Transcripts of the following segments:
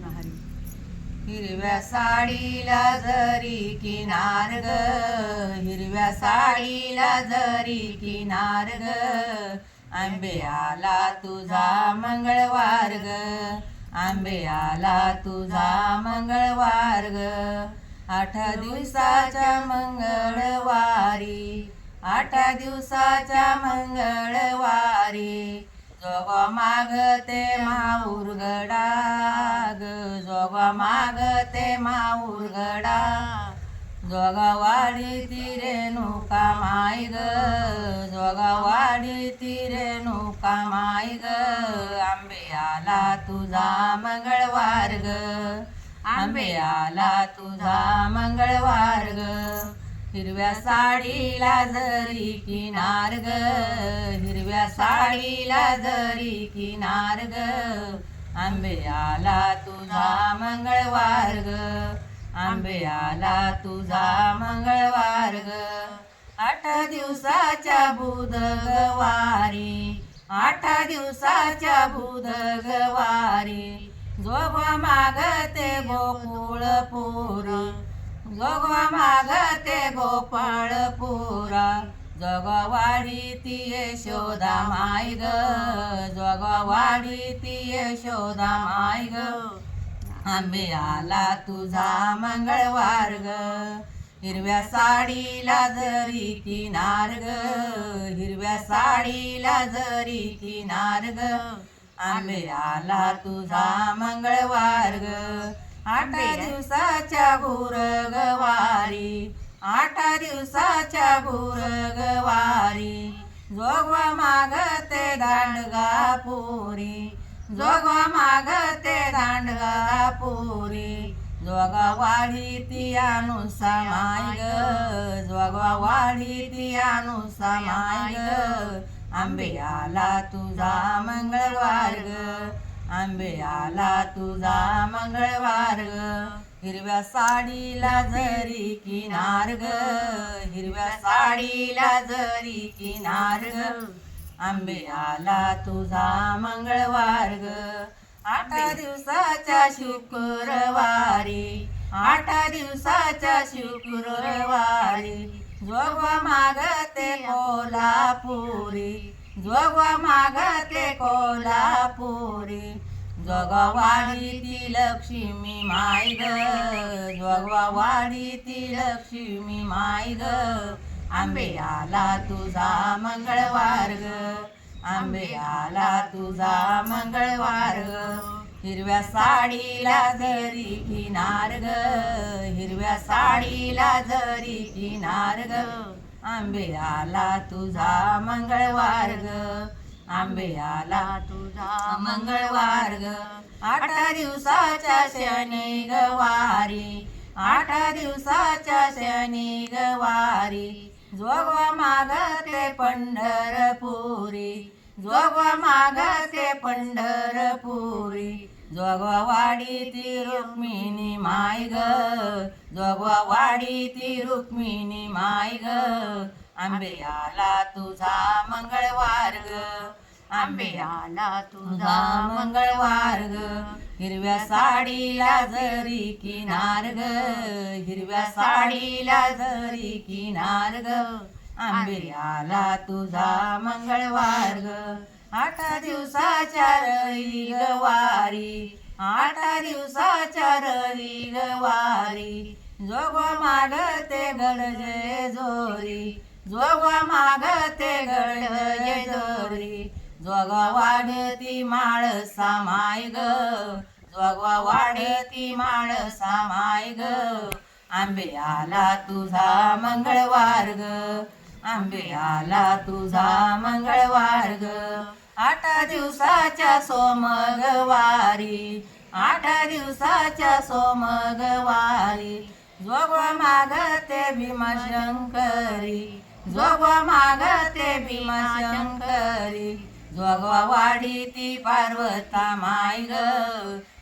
कृष्ण हरी. हिरव्या साडीला जरी किनार ग हिरव्या साडीला जरी किनार ग आंबे आला तुझा मंगळवार ग आंबे आला तुझा मंगळवार ग. आठ दिवसाच्या मंगळवारी आठ दिवसाच्या मंगळवारी जोग मागते माऊर गडा ग जोग मागते माऊर गडा जोगावाडी तिरे नुका माय ग जोगावाडी तिरे नुका माय ग. आंबे आला तुझा मंगळवार ग आंबे आला तुझा मंगळवार ग. हिरव्या साडीला जरी किनार ग हिरव्या साडीला जरी किनार ग आंबे आला तुझा मंगळवार ग आंबे आला तुझा मंगळवार ग. आठ दिवसाच्या बुधगवारी आठ दिवसाच्या बुधगवारी जोगवा मागते गोकुळ पुरी जोगवा मागते गोपाळ पुरा जगवाडी ती यशोदा माय ग जगवाडी ती यशोदा माय ग आंबे आला तुझा मंगळवार ग हिरव्या साडीला जरी किनार ग. हिरव्या साडीला जरी किनार ग. आंबे आला तुझा मंगळवार ग आठ दिवसाच्या गुरगवारी. आठ दिवसाच्या गुरगवारी. जोगवा मागते दांडगा पुरी. जोगवा मागते दांडगा पुरी. जोगा वाढी ती अनुसा माय ग. जोगवा वाढी ती अनुसा माय ग. आंबे आला तुझा मंगळवार ग. आंबे आला तुझा मंगळवार ग. हिरव्या साडीला जरी किनार ग. हिरव्या साडीला जरी किनार ग. आंबे आला तुझा मंगळवार ग. आठ दिवसाच्या शुक्रवारी आठ दिवसाच्या शुक्रवारी जोग मागते कोल्हापुरी. जोग मागते कोल्हापुरी. जोगवाडी ती लक्ष्मी माय ग. जोगवाडी ती लक्ष्मी माय ग. आंबे आला तुझा मंगळवार ग. आंबे आला तुझा मंगळवार ग. हिरव्या साडीला जरी किनार ग. हिरव्या साडीला जरी किनार ग. आंबे आला तुझा मंगळवार ग. आंबे आला तुझा मंगळवार ग. आठ दिवसाच्या शनी गवारी. आठ दिवसाच्या शनी गवारी. जोगवा मागते पंढरपुरी. जोगवा मागते पंढरपुरी. जोगवाडी ती रुक्मिणी माय ग. जोगवाडी ती रुक्मिणी माय ग. आंबे आला तुझा मंगळवार ग. आंबे आला तुझा मंगळवार ग. हिरव्या साडीला जरी किनार ग. हिरव्या साडीला जरी किनार ग. आंबे आला तुझा मंगळवार ग. आठ दिवसाच्या रवी ग. आठ दिवसाच्या रवी गवारी जोगवा मागते गडजे जोरी जोगवा मागते गडजे जोरी जोगवा वाढती माळ सामाय ग जोगवा वाढती माळ सामाय ग. आंबे आला तुझा मंगळवार ग आंबे आला तुझा मंगळवार ग. आठ दिवसाच्या सोमगवारी आठ दिवसाच्या सोमगवारी. जोगवा मागते भीमाशंकरी जोग मागते भीमाशंकरी जोगवा वाडी ती पार्वता माय ग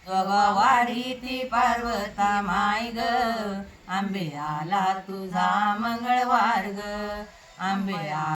जोगवा वाडी ती पार्वता माय ग. आंबे आला तुझा मंगळवार ग आंबे आ